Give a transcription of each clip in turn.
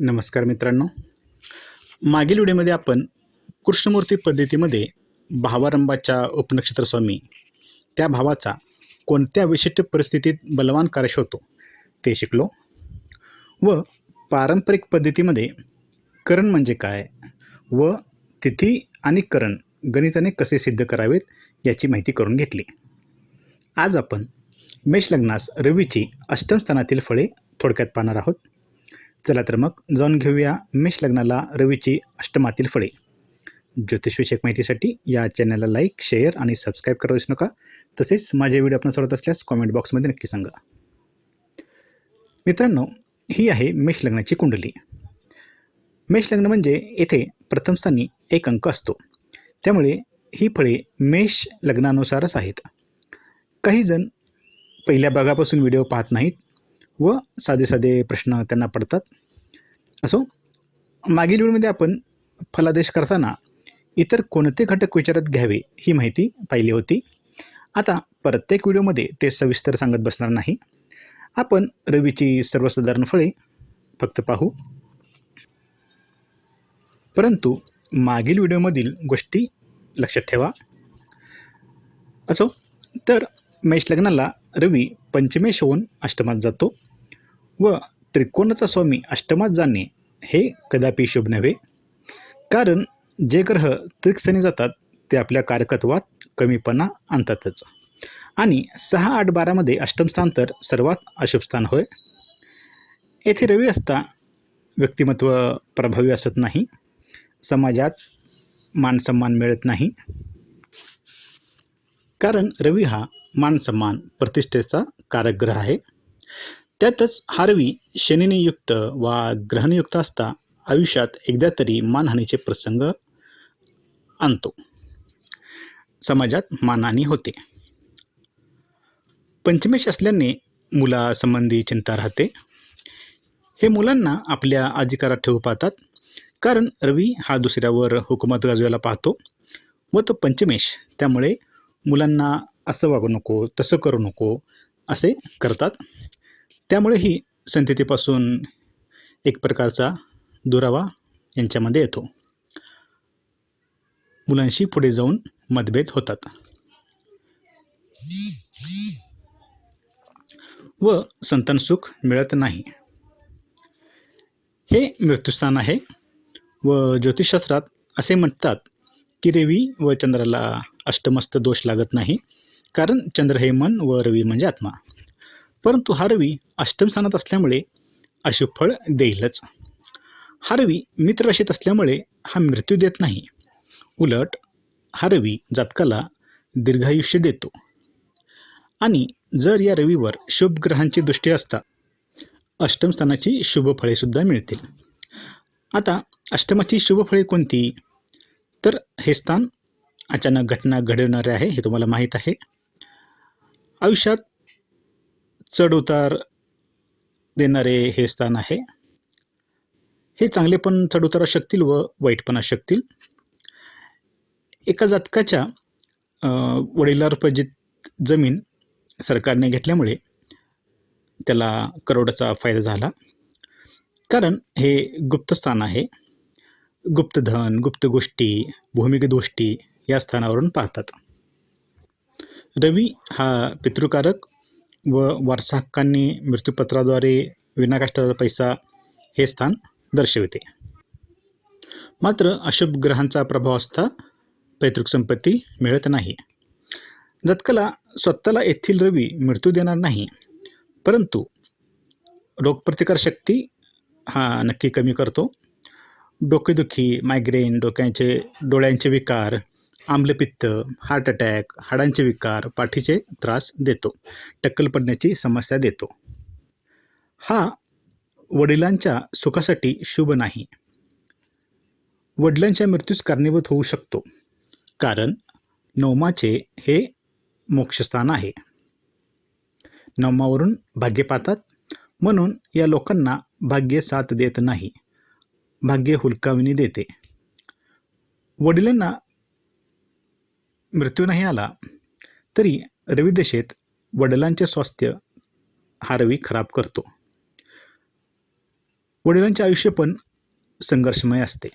नमस्कार मित्रांनो. मागील व्हिडिओमध्ये आपण कृष्णमूर्ती पद्धतीमध्ये भावारंभाच्या उपनक्षत्र स्वामी त्या भावाचा कोणत्या विशिष्ट परिस्थितीत बलवान कार्यश होतो ते शिकलो. व पारंपरिक पद्धतीमध्ये करण म्हणजे काय? व तिथी आणि करण गणिताने कसे सिद्ध करावेत याची माहिती करून घेतली. आज आपण मेष लग्नास रवीची अष्टम स्थानातील फळे थोडक्यात पाहणार आहोत. चला तर मग जाऊन घेऊया मेष लग्नाला रवीची अष्टमातील फळे. ज्योतिषविषयक माहितीसाठी या चॅनलला लाईक शेअर आणि सबस्क्राईब करू विसरू नका. तसेच माझे व्हिडिओ आपण सोडत असल्यास कॉमेंट बॉक्समध्ये नक्की सांगा. मित्रांनो ही आहे मेष लग्नाची कुंडली. मेष लग्न म्हणजे येथे प्रथम स्थानी एक अंक असतो. त्यामुळे ही फळे मेष लग्नानुसारच आहेत. काही जण पहिल्या भागापासून व्हिडिओ पाहत नाहीत व साधे साधे प्रश्न त्यांना पडतात. असो मागील व्हिडिओमध्ये आपण फलादेश करताना इतर कोणते घटक विचारात घ्यावे ही माहिती पाहिली होती. आता प्रत्येक व्हिडिओमध्ये ते सविस्तर सांगत बसणार नाही. आपण रवीची सर्वसाधारण फळे फक्त पाहू. परंतु मागील व्हिडिओमधील गोष्टी लक्षात ठेवा. असो तर मेष लग्नाला रवी पंचमेश होऊन अष्टमात जातो व त्रिकोणाचा स्वामी अष्टमात जाणे हे कदापि शुभ नव्हे. कारण जे ग्रह त्रिकस्थानी जातात ते आपल्या कारकत्वात कमीपणा आणतातच. आणि सहा आठ बारामध्ये अष्टमस्थान तर सर्वात अशुभ स्थान होय. येथे रवी असता व्यक्तिमत्व प्रभावी असत नाही. समाजात मानसन्मान मिळत नाही. कारण रवी हा मानसन्मान प्रतिष्ठेचा कारकग्रह आहे. त्यातच हा रवी शनीने युक्त वा ग्रहणयुक्त असता आयुष्यात एकदा तरी मानहानीचे प्रसंग आणतो. समाजात मानहानी होते. पंचमेश असल्याने मुलासंबंधी चिंता राहते. हे मुलांना आपल्या अधिकारात ठेवू पाहतात. कारण रवी हा दुसऱ्यावर हुकूमत गाजवायला पाहतो व तो पंचमेश. त्यामुळे मुलांना असं वागू नको तसं करू नको असे करतात. त्यामुळेही संततीपासून एक प्रकारचा दुरावा यांच्यामध्ये येतो. मुलांशी पुढे जाऊन मतभेद होतात. व संतान सुख मिळत नाही. हे मृत्यूस्थान आहे व ज्योतिषशास्त्रात असे म्हणतात की रवी व चंद्राला अष्टमस्त दोष लागत नाही. कारण चंद्र हे मन व रवी म्हणजे आत्मा. परंतु हा रवी अष्टम स्थानात असल्यामुळे अशुभ फळ देईलच. हा रवी मित्र राशीत असल्यामुळे हा मृत्यू देत नाही. उलट हा रवी जातकाला दीर्घायुष्य देतो. आणि जर या रवीवर शुभ ग्रहांची दृष्टी असता अष्टम स्थानाची शुभ फळेसुद्धा मिळतील. आता अष्टमाची शुभ फळे कोणती? तर हे स्थान अचानक घटना घडवणारे आहे हे तुम्हाला माहीत आहे. आयुष्यात चढउतार देणारे हे स्थान आहे. हे चांगले पण चढउतार शकतील व वाईट पण शकतील. एका जातकाच्या वडिलार्पजित जमीन सरकारने घेतल्यामुळे त्याला करोडाचा फायदा झाला. कारण हे गुप्त स्थान आहे. गुप्तधन गुप्त गोष्टी भूमिगत गोष्टी या स्थानावरून पाहतात. रवी हा पितृकारक व वारसाहक्कांनी मृत्यूपत्राद्वारे विनाकाष्टाचा पैसा हे स्थान दर्शविते. मात्र अशुभ ग्रहांचा प्रभाव असता पैतृक संपत्ती मिळत नाही. जातकाला स्वतःला येथील रवी मृत्यू देणार नाही परंतु रोगप्रतिकारशक्ती हा नक्की कमी करतो. डोकेदुखी मायग्रेन डोक्यांचे डोळ्यांचे विकार आम्लपित्त हार्ट अटॅक हाडांचे विकार पाठीचे त्रास देतो टक्कल पडण्याची समस्या देतो. हा वडिलांच्या सुखासाठी शुभ नाही. वडिलांच्या मृत्यूस कारणीभूत होऊ शकतो कारण नवमाचे हे मोक्षस्थान आहे. नवमावरून भाग्य पाहतात म्हणून या लोकांना भाग्य साथ देत नाही भाग्य हुलकाविणी देते. वडिलांना मृत्यू नाही आला तरी रविदशेत वडिलांचे स्वास्थ्य हा रवी खराब करतो. वडिलांचे आयुष्य पण संघर्षमय असते.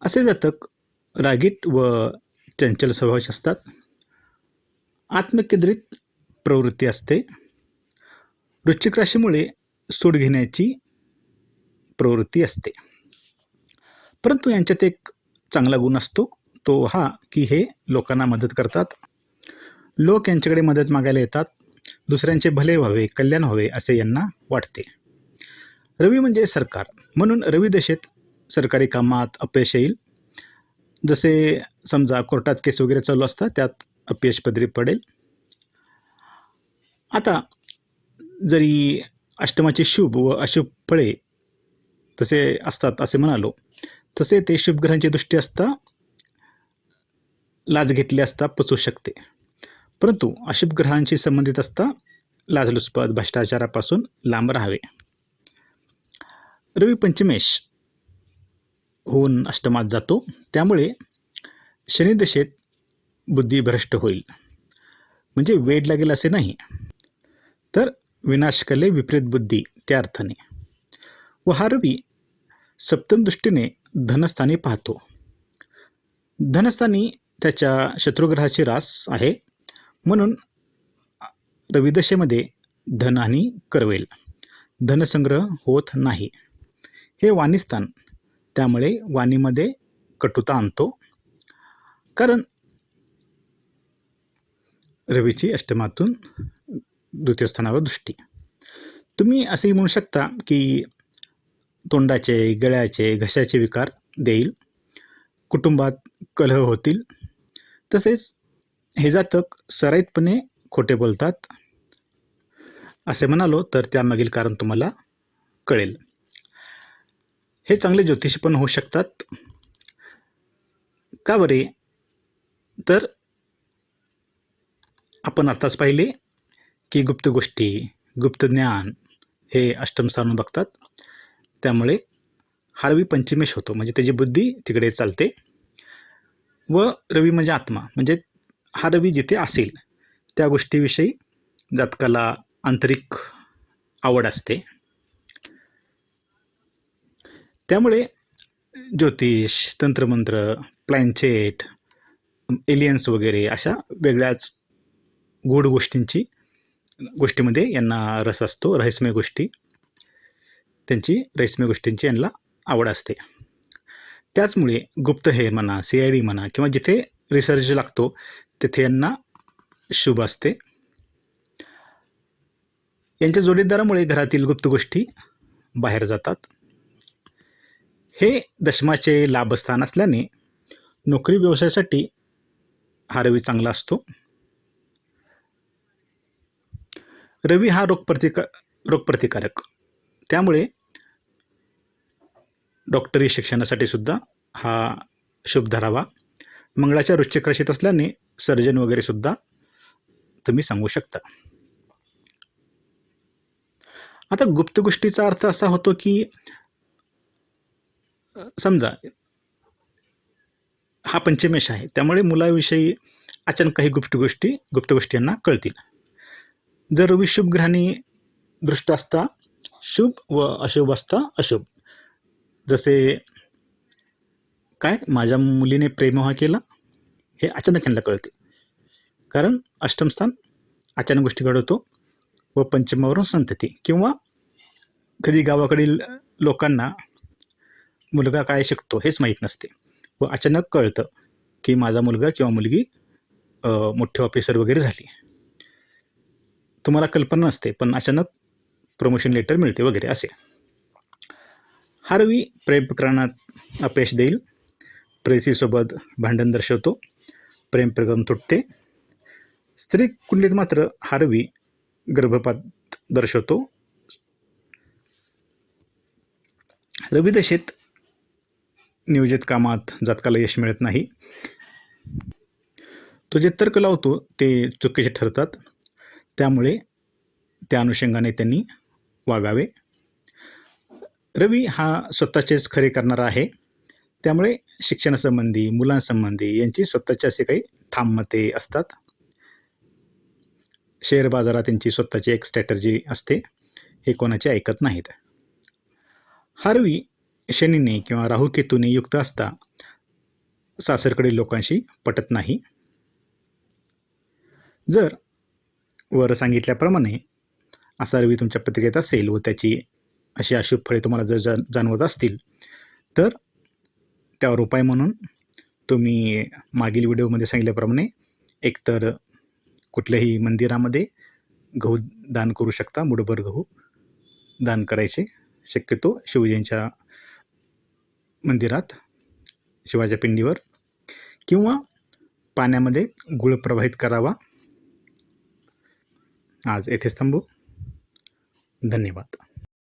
असे जातक रागीट व चंचल स्वभावाचे असतात. आत्मकेंद्रित प्रवृत्ती असते. वृश्चिक राशीमुळे सूट घेण्याची प्रवृत्ती असते. परंतु यांच्यात एक चांगला गुण असतो. तो हा की हे लोकांना मदत करतात. लोक यांच्याकडे मदत मागायला येतात. दुसऱ्यांचे भले व्हावे कल्याण व्हावे असे यांना वाटते. रवी म्हणजे सरकार. म्हणून रवी दशेत सरकारी कामात अपयश येईल. जसे समजा कोर्टात केस वगैरे चालू असतात त्यात अपयश पदरी पडेल. आता जरी अष्टमाचे शुभ व अशुभ फळे तसे असतात असे म्हणालो तसे ते शुभग्रहांची दृष्टी असता लाज घेतली असता पचू शकते. परंतु अशुभ ग्रहांशी संबंधित असता लाजलुचपत भ्रष्टाचारापासून लांब राहावे. रवी पंचमेश होऊन अष्टमात जातो. त्यामुळे शनिदशेत बुद्धी भ्रष्ट होईल. म्हणजे वेड लागेल असे नाही. तर विनाशकले विपरीत बुद्धी त्या अर्थाने. व हा रवी सप्तम दृष्टीने धनस्थानी पाहतो. धनस्थानी त्याच्या शत्रुग्रहाची रास आहे. म्हणून रविदशेमध्ये धनहानी करवेल. धनसंग्रह होत नाही. हे वाणीस्थान त्यामुळे वाणीमध्ये कटुता आणतो. कारण रवीची अष्टमातून द्वितीय स्थानावर दृष्टी. तुम्ही असंही म्हणू शकता की तोंडाचे गळ्याचे घशाचे विकार देईल. कुटुंबात कलह होतील. तसेच हे जातक सराईतपणे खोटे बोलतात. असे म्हणालो तर त्यामागील कारण तुम्हाला कळेल. हे चांगले ज्योतिषी पण होऊ शकतात. का बरे? तर आपण आत्ताच पाहिले की गुप्त गोष्टी गुप्त ज्ञान हे अष्टम स्थान बघतात. त्यामुळे हारवी पंचमेश होतो. म्हणजे त्याची बुद्धी तिकडे चालते. व रवी म्हणजे आत्मा. म्हणजे हा रवी जिथे असेल त्या गोष्टीविषयी जातकाला आंतरिक आवड असते. त्यामुळे ज्योतिष तंत्रमंत्र प्लॅनचेट एलियन्स वगैरे अशा वेगळ्याच गूढ गोष्टींची गोष्टीमध्ये यांना रस असतो. रहस्यमय गोष्टी. त्यांची रहस्यमय गोष्टींची यांना आवड असते. त्याचमुळे गुप्तहेर म्हणा सी आय डी म्हणा किंवा जिथे रिसर्च लागतो तिथे यांना शुभ असते. यांच्या जोडीदारामुळे घरातील गुप्त गोष्टी बाहेर जातात. हे दशमाचे लाभस्थान असल्याने नोकरी व्यवसायासाठी हा रवी चांगला असतो. रवी हा रोगप्रतिका रोगप्रतिकारक. त्यामुळे डॉक्टरी शिक्षणासाठी सुद्धा हा शुभ धरावा मंगळाच्या वृश्चिक राशीत असल्याने सर्जन वगैरे सुद्धा तुम्ही सांगू शकता. आता गुप्त गोष्टीचा अर्थ असा होतो की समजा हा पंचमेश आहे त्यामुळे मुलाविषयी अचानक काही गुप्त गोष्टी गुप्त गोष्टी यांना कळतील. जर रवी शुभ दृष्ट असता शुभ व अशुभ असता अशुभ. जसे काय माझ्या मुलीने प्रेमोहा केला हे अचानक यांना कळते. कारण अष्टमस्थान अचानक गोष्टी घडवतो व पंचमावरून संतती किंवा कधी गावाकडील लोकांना मुलगा काय शिकतो हेच माहीत नसते व अचानक कळतं की माझा मुलगा किंवा मुलगी मोठे ऑफिसर वगैरे झाली. तुम्हाला कल्पना नसते पण अचानक प्रमोशन लेटर मिळते वगैरे असे. हारवी प्रेम प्रकरणात अपयश देईल. प्रेसीसोबत भांडण दर्शवतो. प्रेम प्रकरण तुटते. स्त्री कुंडलीत मात्र हारवी गर्भपात दर्शवतो. रविदशेत नियोजित कामात जातकाला यश मिळत नाही. तो जे तर्क लावतो ते चुकीचे ठरतात. त्यामुळे त्या अनुषंगाने त्यांनी वागावे. रवी हा स्वतःचेच खरे करणारा आहे. त्यामुळे शिक्षणासंबंधी मुलांसंबंधी यांची स्वतःचे असे काही ठाम मते असतात. शेअर बाजारात त्यांची स्वतःची एक स्ट्रॅटर्जी असते. हे कोणाचे ऐकत नाहीत. हारवी शनीने किंवा राहुकेतूने युक्त असता सासरकडील लोकांशी पटत नाही. जर वर सांगितल्याप्रमाणे असा रवी तुमच्या पत्रिकेत असेल व त्याची अशी अशुभ फळे तुम्हाला जर जा जाणवत असतील तर त्यावर उपाय म्हणून तुम्ही मागील व्हिडिओमध्ये सांगितल्याप्रमाणे एकतर कुठल्याही मंदिरामध्ये गहू दान करू शकता मुठभर गहू दान करायचे. शक्यतो शिवजींच्या मंदिरात शिवाच्या पिंडीवर किंवा पाण्यामध्ये गुळ प्रवाहित करावा. आज येथेच थांबू. धन्यवाद.